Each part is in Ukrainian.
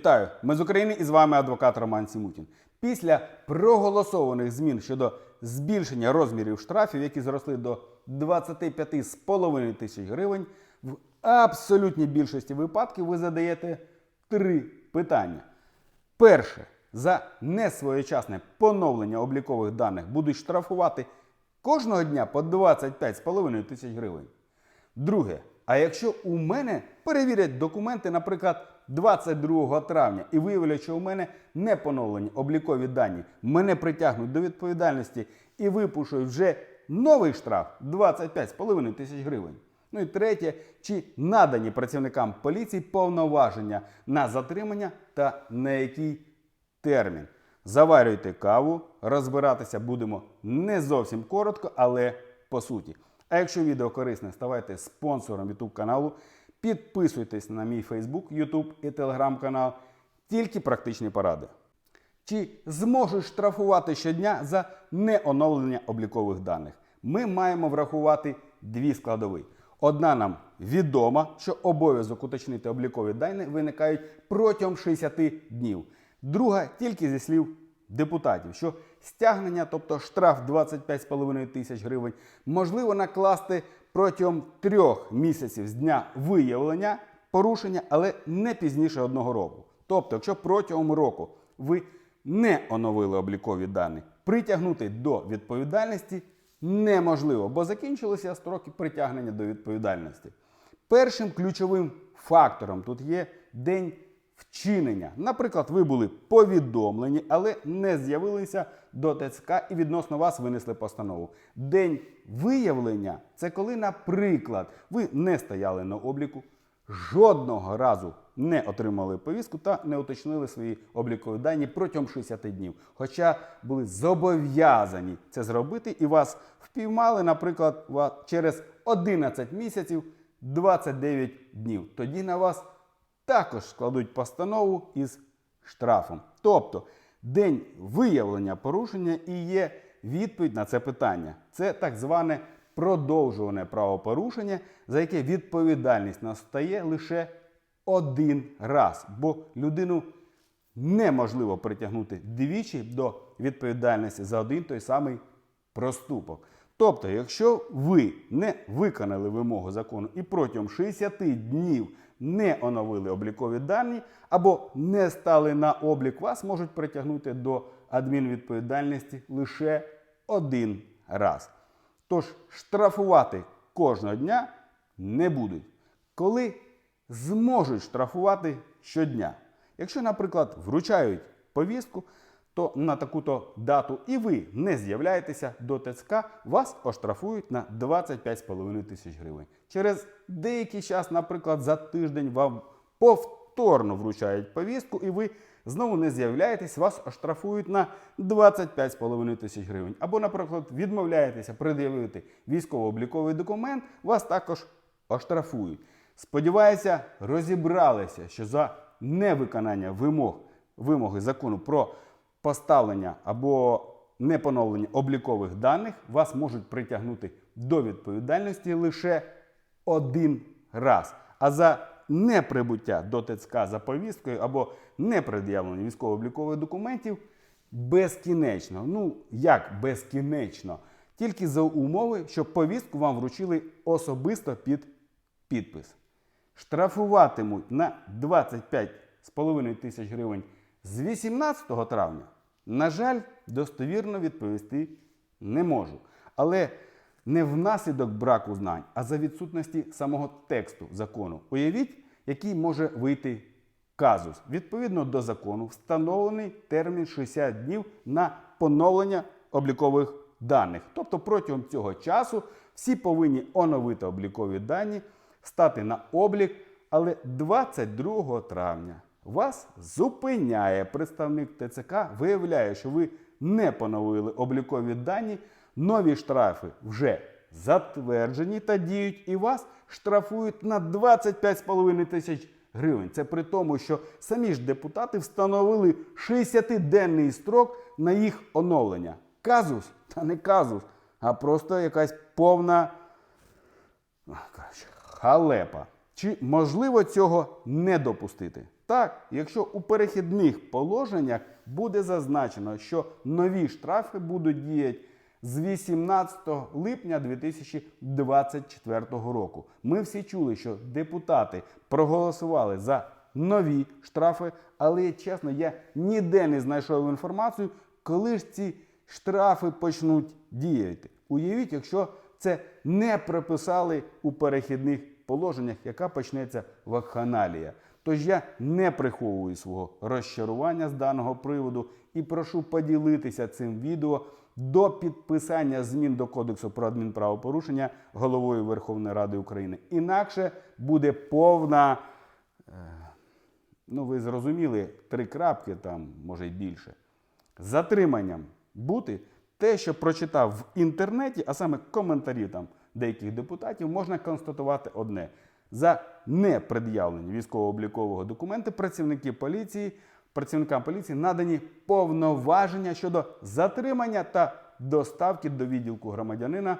Вітаю! Ми з України і з вами адвокат Роман Сімутін. Після проголосованих змін щодо збільшення розмірів штрафів, які зросли до 25,5 тисяч гривень, в абсолютній більшості випадків ви задаєте три питання. Перше, за несвоєчасне поновлення облікових даних будуть штрафувати кожного дня по 25,5 тисяч гривень. Друге, а якщо у мене перевірять документи, наприклад, 22 травня, і виявлять, що у мене не поновлені облікові дані, мене притягнуть до відповідальності і випишуть вже новий штраф 25,5 тисяч гривень. Ну і третє, чи надані працівникам поліції повноваження на затримання та на який термін. Заварюйте каву, розбиратися будемо не зовсім коротко, але по суті. А якщо відео корисне, ставайте спонсором YouTube каналу, підписуйтесь на мій Facebook, YouTube і Telegram канал. Тільки практичні поради. Чи зможуть штрафувати щодня за неоновлення облікових даних? Ми маємо врахувати дві складові. Одна нам відома, що обов'язок уточнити облікові дані виникають протягом 60 днів. Друга тільки зі слів депутатів, що стягнення, тобто штраф 25,5 тисяч гривень, можливо накласти протягом трьох місяців з дня виявлення порушення, але не пізніше одного року. Тобто, якщо протягом року ви не оновили облікові дані, притягнути до відповідальності неможливо, бо закінчилися строки притягнення до відповідальності. Першим ключовим фактором тут є день вчинення. Наприклад, ви були повідомлені, але не з'явилися до ТЦК і відносно вас винесли постанову. День виявлення це коли, наприклад, ви не стояли на обліку, жодного разу не отримали повістку та не уточнили свої облікові дані протягом 60 днів. Хоча були зобов'язані це зробити, і вас впіймали, наприклад, через 11 місяців 29 днів. Тоді на вас також складуть постанову із штрафом. Тобто день виявлення порушення і є відповідь на це питання. Це так зване продовжуване правопорушення, за яке відповідальність настає лише один раз, бо людину неможливо притягнути двічі до відповідальності за один той самий проступок. Тобто, якщо ви не виконали вимогу закону і протягом 60 днів не оновили облікові дані або не стали на облік, вас можуть притягнути до адмінвідповідальності лише один раз. Тож штрафувати кожного дня не будуть. Коли зможуть штрафувати щодня. Якщо, наприклад, вручають повістку, то на таку-то дату і ви не з'являєтеся до ТЦК, вас оштрафують на 25,5 тисяч гривень. Через деякий час, наприклад, за тиждень вам повторно вручають повістку, і ви знову не з'являєтесь, вас оштрафують на 25,5 тисяч гривень. Або, наприклад, відмовляєтеся пред'явити військово-обліковий документ, вас також оштрафують. Сподіваюся, розібралися, що за невиконання вимог вимоги закону про поставлення або непоновлення облікових даних вас можуть притягнути до відповідальності лише один раз. А за неприбуття до ТЦК за повісткою або непред'явлення військово-облікових документів безкінечно. Ну, як безкінечно? Тільки за умови, що повістку вам вручили особисто під підпис. Штрафуватимуть на 25,5 тисяч гривень з 18 травня. На жаль, достовірно відповісти не можу. Але не внаслідок браку знань, а за відсутності самого тексту закону. Уявіть, який може вийти казус. Відповідно до закону, встановлений термін 60 днів на поновлення облікових даних. Тобто протягом цього часу всі повинні оновити облікові дані, стати на облік, але 22 травня вас зупиняє представник ТЦК, виявляє, що ви не поновили облікові дані, нові штрафи вже затверджені та діють, і вас штрафують на 25,5 тисяч гривень. Це при тому, що самі ж депутати встановили 60-денний строк на їх оновлення. Казус та не казус, а просто якась повна коротше, халепа. Чи можливо цього не допустити? Так, якщо у перехідних положеннях буде зазначено, що нові штрафи будуть діяти з 18 липня 2024 року. Ми всі чули, що депутати проголосували за нові штрафи, але чесно, я ніде не знайшов інформацію, коли ж ці штрафи почнуть діяти. Уявіть, якщо це не прописали у перехідних положеннях, яка почнеться вакханалія. Тож я не приховую свого розчарування з даного приводу і прошу поділитися цим відео до підписання змін до Кодексу про адмінправопорушення головою Верховної Ради України. Інакше буде повна, е, ну ви зрозуміли, три крапки там, може й більше. Затриманням бути те, що прочитав в інтернеті, а саме коментарі там деяких депутатів, можна констатувати одне: за непред'явлення військово-облікового документу працівники поліції, працівникам поліції надані повноваження щодо затримання та доставки до відділку громадянина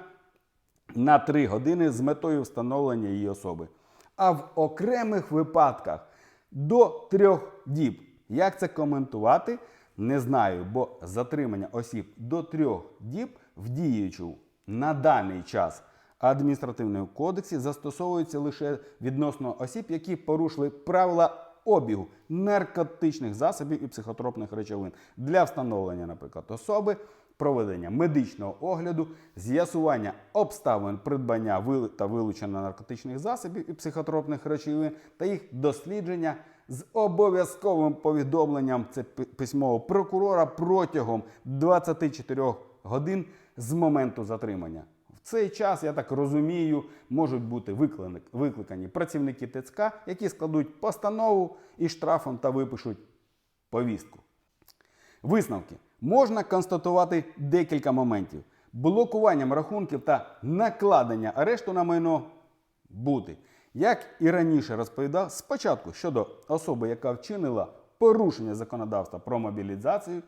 на 3 години з метою встановлення її особи. А в окремих випадках до трьох діб. Як це коментувати? Не знаю, бо затримання осіб до трьох діб в діючу на даний час адміністративному кодексі застосовується лише відносно осіб, які порушили правила обігу наркотичних засобів і психотропних речовин для встановлення, наприклад, особи, проведення медичного огляду, з'ясування обставин придбання та вилучення наркотичних засобів і психотропних речовин та їх дослідження з обов'язковим повідомленням це письмового прокурора протягом 24 годин з моменту затримання. Цей час, я так розумію, можуть бути викликані працівники ТЦК, які складуть постанову і штрафом та випишуть повістку. Висновки можна констатувати декілька моментів. Блокуванням рахунків та накладення арешту на майно бути. Як і раніше розповідав, спочатку щодо особи, яка вчинила порушення законодавства про мобілізацію,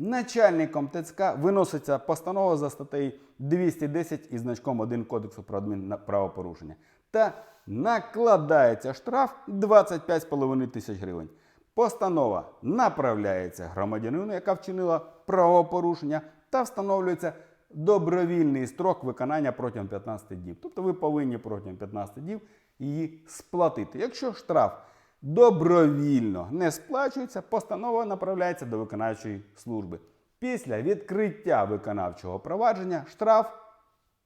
начальником ТЦК виноситься постанова за статтею 210 із значком 1 Кодексу про адмінправопорушення та накладається штраф 25,5 тисяч гривень. Постанова направляється громадянину, яка вчинила правопорушення, та встановлюється добровільний строк виконання протягом 15 днів. Тобто ви повинні протягом 15 днів її сплатити. Якщо штраф добровільно не сплачується, постанова направляється до виконавчої служби. Після відкриття виконавчого провадження штраф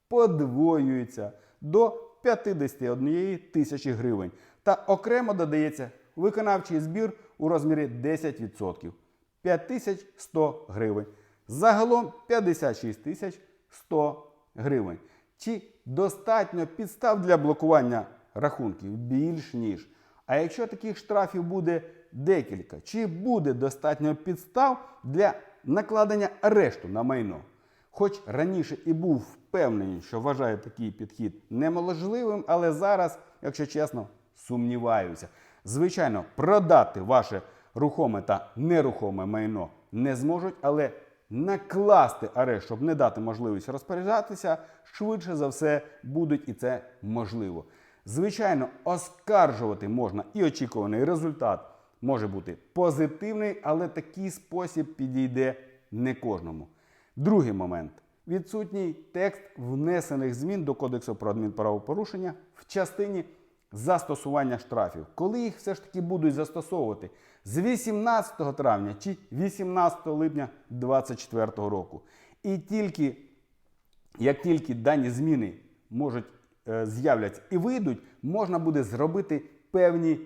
подвоюється до 51 тисячі гривень та окремо додається виконавчий збір у розмірі 10%. 5100 гривень. Загалом 56 тисяч 100 гривень. Чи достатньо підстав для блокування рахунків? Більш ніж. А якщо таких штрафів буде декілька, чи буде достатньо підстав для накладення арешту на майно? Хоч раніше і був впевнений, що вважаю такий підхід неможливим, але зараз, якщо чесно, сумніваюся. Звичайно, продати ваше рухоме та нерухоме майно не зможуть, але накласти арешт, щоб не дати можливість розпоряджатися, швидше за все будуть і це можливо. Звичайно, оскаржувати можна і очікуваний результат може бути позитивний, але такий спосіб підійде не кожному. Другий момент. Відсутній текст внесених змін до Кодексу про адмінправопорушення в частині застосування штрафів. Коли їх все ж таки будуть застосовувати з 18 травня чи 18 липня 2024 року. І тільки як тільки дані зміни можуть з'являться і вийдуть, можна буде зробити певні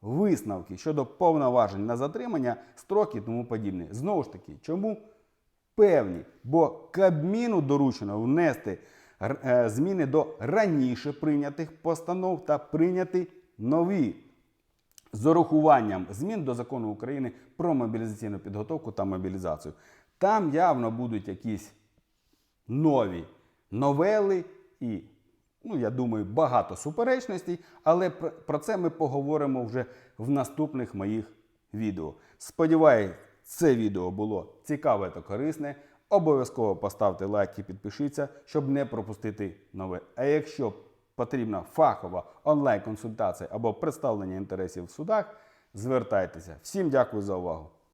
висновки щодо повноважень на затримання, строки і тому подібне. Знову ж таки, чому певні? Бо Кабміну доручено внести е, зміни до раніше прийнятих постанов та прийняти нові з урахуванням змін до закону України про мобілізаційну підготовку та мобілізацію. Там явно будуть якісь нові новели і, ну, я думаю, багато суперечностей, але про- це ми поговоримо вже в наступних моїх відео. Сподіваюсь, це відео було цікаве та корисне. Обов'язково поставте лайк і підпишіться, щоб не пропустити нове. А якщо потрібна фахова онлайн-консультація або представлення інтересів в судах, звертайтеся. Всім дякую за увагу.